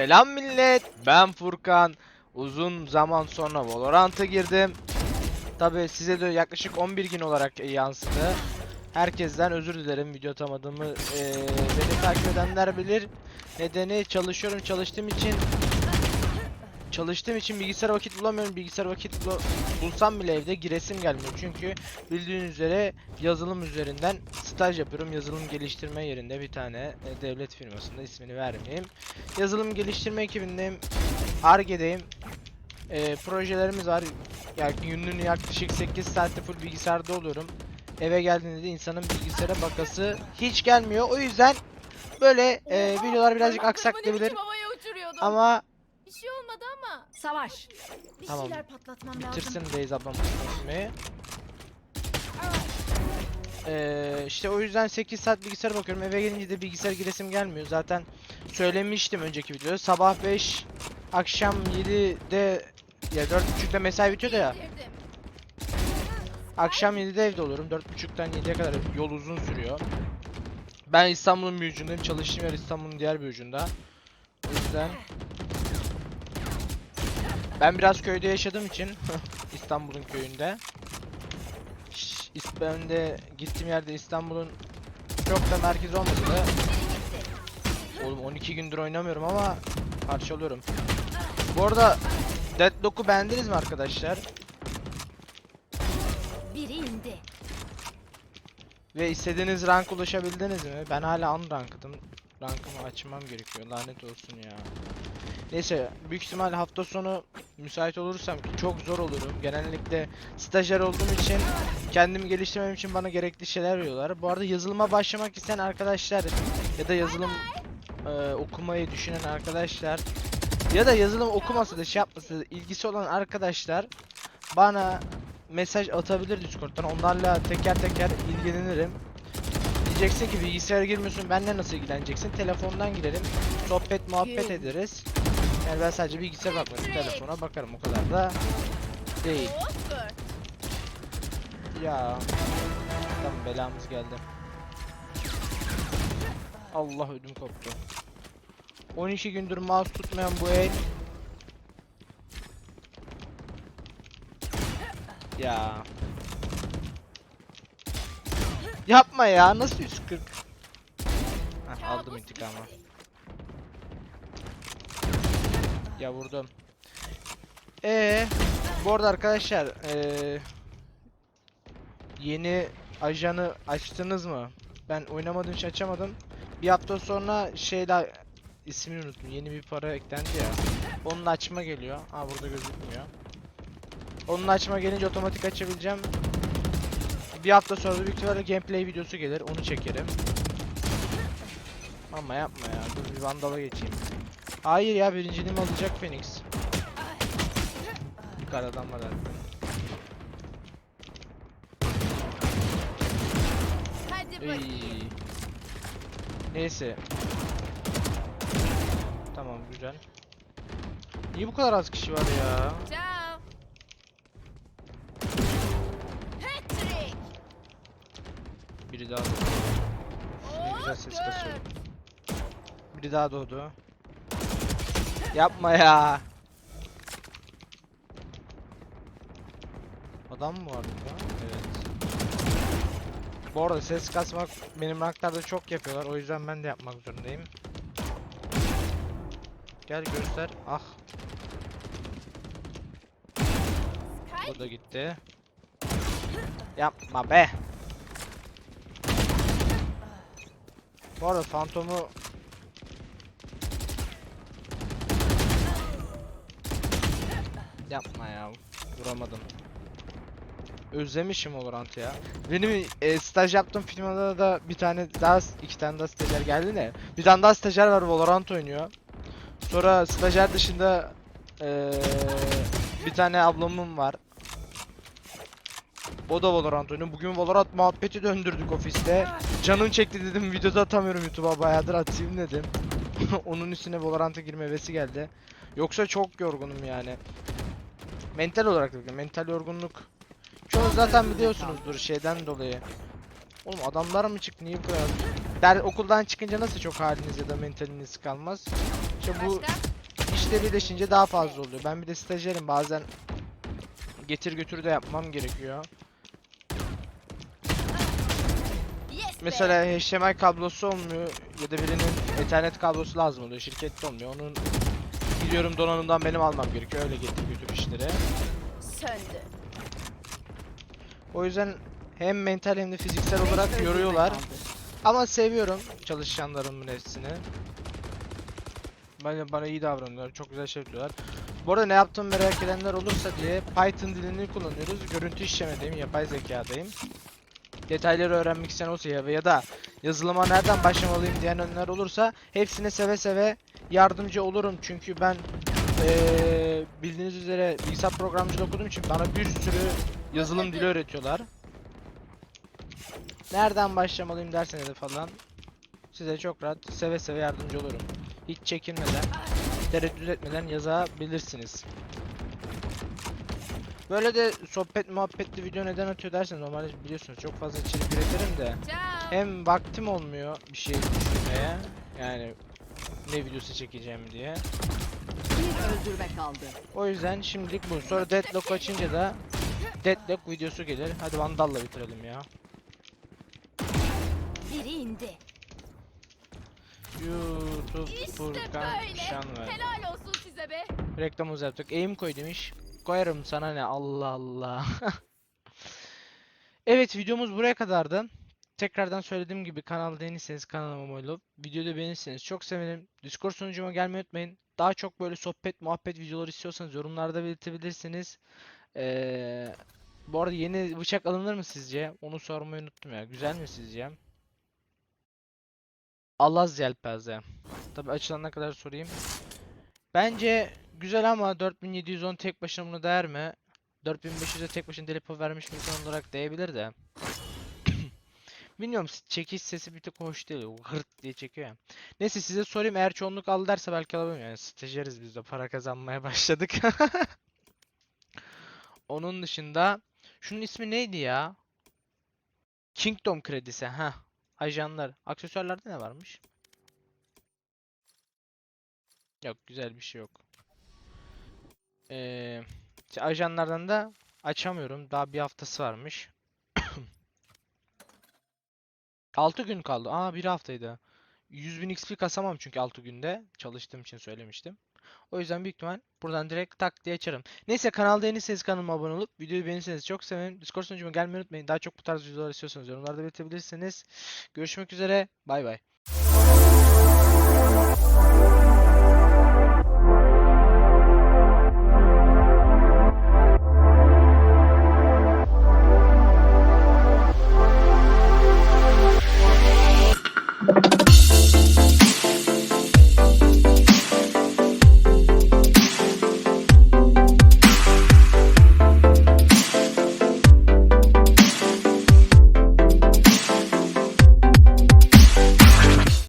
Selam millet. Ben Furkan. Uzun zaman sonra Valorant'a girdim. Tabi size de yaklaşık 11 gün olarak yansıdı. Herkesten özür dilerim video atamadığımı. Ee, beni takip edenler bilir. Nedeni çalışıyorum çalıştığım için Çalıştığım için bilgisayar vakit bulamıyorum. Bilgisayar vakit bula- bulsam bile evde giresim gelmiyor. Çünkü bildiğiniz üzere yazılım üzerinden staj yapıyorum. Yazılım geliştirme yerinde bir tane e, devlet firmasında ismini vermeyeyim. Yazılım geliştirme ekibindeyim. Arge'deyim. E, projelerimiz var. Yani günlüğünü yaklaşık 8 saatte full bilgisayarda oluyorum. Eve geldiğinde de insanın bilgisayara bakası hiç gelmiyor. O yüzden böyle e, videolar birazcık havaya uçuruyordum. Ama şey. Savaş. Bir Tamam. şeyler patlatmam lazım. bitirsin Beyza ablam konuşmayı. Ee, işte o yüzden 8 saat bilgisayara bakıyorum. Eve gelince de bilgisayar giresim gelmiyor. Zaten söylemiştim önceki videoda. Sabah 5, akşam 7'de ya 4.30'da mesai bitiyor da ya. Girdim. Akşam 7'de evde olurum. 4.30'dan 7'ye kadar yol uzun sürüyor. Ben İstanbul'un bir ucundayım. Çalıştığım yer İstanbul'un diğer bir ucunda. O yüzden ben biraz köyde yaşadığım için İstanbul'un köyünde. Ben de gittiğim yerde İstanbul'un çok da merkez olmasa da Oğlum 12 gündür oynamıyorum ama parçalıyorum. Bu arada Deadlock'u beğendiniz mi arkadaşlar? Biri indi. Ve istediğiniz rank ulaşabildiniz mi? Ben hala unranked'ım. Rankımı açmam gerekiyor. Lanet olsun ya. Neyse büyük ihtimal hafta sonu müsait olursam ki çok zor olurum. Genellikle stajyer olduğum için kendimi geliştirmem için bana gerekli şeyler veriyorlar. Bu arada yazılıma başlamak isteyen arkadaşlar ya da yazılım e, okumayı düşünen arkadaşlar ya da yazılım okumasa da şey yapmasa da ilgisi olan arkadaşlar bana mesaj atabilir Discord'dan. Onlarla teker teker ilgilenirim. Diyeceksin ki bilgisayara girmiyorsun. Benle nasıl ilgileneceksin? Telefondan girerim. Sohbet muhabbet ederiz. Yani ben sadece bilgisayar bakmıyorum. Telefona bakarım o kadar da değil. Ya. Tamam belamız geldi. Allah ödüm koptu. 12 gündür mouse tutmayan bu el. Ya. Yapma ya nasıl 140? Heh, aldım intikamı. Ya vurdum. Ee, bu arada arkadaşlar, ee, yeni ajanı açtınız mı? Ben oynamadığım için açamadım. Bir hafta sonra şeyler ismini unuttum. Yeni bir para eklendi ya. Onun açma geliyor. Ha burada gözükmüyor. Onun açma gelince otomatik açabileceğim. Bir hafta sonra da büyük ihtimalle gameplay videosu gelir. Onu çekerim. Ama yapma ya. Dur bir vandala geçeyim. Hayır ya birinciliğimi alacak Phoenix. Karadan var zaten. Hadi bakayım. Neyse. Tamam güzel. Niye bu kadar az kişi var ya? Ciao. Biri daha doğdu. Ne güzel ses kasıyor. Biri daha doğdu. Yapma ya. Adam mı var burada? Evet. Bu arada ses kasmak benim ranklarda çok yapıyorlar. O yüzden ben de yapmak zorundayım. Gel göster. Ah bu da gitti. Yapma be. Bu arada fantomu Yapma ya. Vuramadım. Özlemişim Valorant'ı ya. Benim e, staj yaptığım firmada da bir tane daha iki tane daha stajyer geldi de bir tane daha stajyer var Valorant oynuyor. Sonra stajyer dışında e, bir tane ablamın var. O da Valorant oynuyor. Bugün Valorant muhabbeti döndürdük ofiste. Canım çekti dedim videoda atamıyorum YouTube'a bayağıdır atayım dedim. Onun üstüne Valorant'a girme hevesi geldi. Yoksa çok yorgunum yani. Mental olarak da mental yorgunluk. Çoğu zaten biliyorsunuzdur şeyden dolayı. Oğlum adamlar mı çıktı niye bu kadar? Der okuldan çıkınca nasıl çok haliniz ya da mentaliniz kalmaz? İşte bu işle birleşince daha fazla oluyor. Ben bir de stajyerim bazen getir götür de yapmam gerekiyor. Mesela HDMI kablosu olmuyor ya da birinin Ethernet kablosu lazım oluyor. Şirkette olmuyor. Onun gidiyorum donanımdan benim almam gerekiyor. Öyle getir götür işleri. Söndü. O yüzden hem mental hem de fiziksel olarak yoruyorlar. Ama seviyorum çalışanlarımın hepsini. Bana, bana iyi davranıyorlar. Çok güzel şey yapıyorlar. Bu arada ne yaptığımı merak edenler olursa diye Python dilini kullanıyoruz. Görüntü işlemedeyim, yapay zekadayım. Detayları öğrenmek isteyen olsa ya, ya da yazılıma nereden başlamalıyım diyenler olursa hepsine seve seve yardımcı olurum. Çünkü ben eee, bildiğiniz üzere bilgisayar programcılığı okuduğum için bana bir sürü yazılım dili öğretiyorlar. Nereden başlamalıyım derseniz de falan size çok rahat seve seve yardımcı olurum. Hiç çekinmeden, tereddüt etmeden yazabilirsiniz. Böyle de sohbet muhabbetli video neden atıyor derseniz normalde biliyorsunuz çok fazla içerik üretirim de hem vaktim olmuyor bir şey düşünmeye yani ne videosu çekeceğim diye. Bir öldürme kaldı. O yüzden şimdilik bu. Sonra Deadlock açınca da Deadlock videosu gelir. Hadi Vandal'la bitirelim ya. Biri indi. YouTube İşte Furkan böyle. Şanver. Helal olsun size be. Reklamımızı yaptık. Aim koy demiş. Koyarım sana ne Allah Allah. evet videomuz buraya kadardı. Tekrardan söylediğim gibi kanalda yeniyseniz kanalıma abone olup videoda beğenirseniz çok sevinirim. Discord sunucuma gelmeyi unutmayın. Daha çok böyle sohbet muhabbet videoları istiyorsanız yorumlarda belirtebilirsiniz. Ee, bu arada yeni bıçak alınır mı sizce? Onu sormayı unuttum ya. Güzel mi sizce? Allah yelpaze. Tabi açılana kadar sorayım. Bence güzel ama 4710 tek başına bunu değer mi? 4500'e tek başına delipo vermiş bir insan olarak değebilir de. Bilmiyorum çekiş sesi bir tık hoş değil. Hırt diye çekiyor ya. Neyse size sorayım eğer çoğunluk al derse belki alabilirim. Yani stajyeriz biz de para kazanmaya başladık. Onun dışında şunun ismi neydi ya? Kingdom kredisi ha. Ajanlar. Aksesuarlarda ne varmış? Yok güzel bir şey yok. Ee, ajanlardan da açamıyorum. Daha bir haftası varmış. 6 gün kaldı. Aa bir haftaydı. 100.000 XP kasamam çünkü 6 günde. Çalıştığım için söylemiştim. O yüzden büyük ihtimal buradan direkt tak diye açarım. Neyse kanalda yeniyseniz kanalıma abone olup videoyu beğenirseniz çok sevinirim. Discord sunucuma gelmeyi unutmayın. Daha çok bu tarz videolar istiyorsanız yorumlarda belirtebilirsiniz. Görüşmek üzere. Bay bay.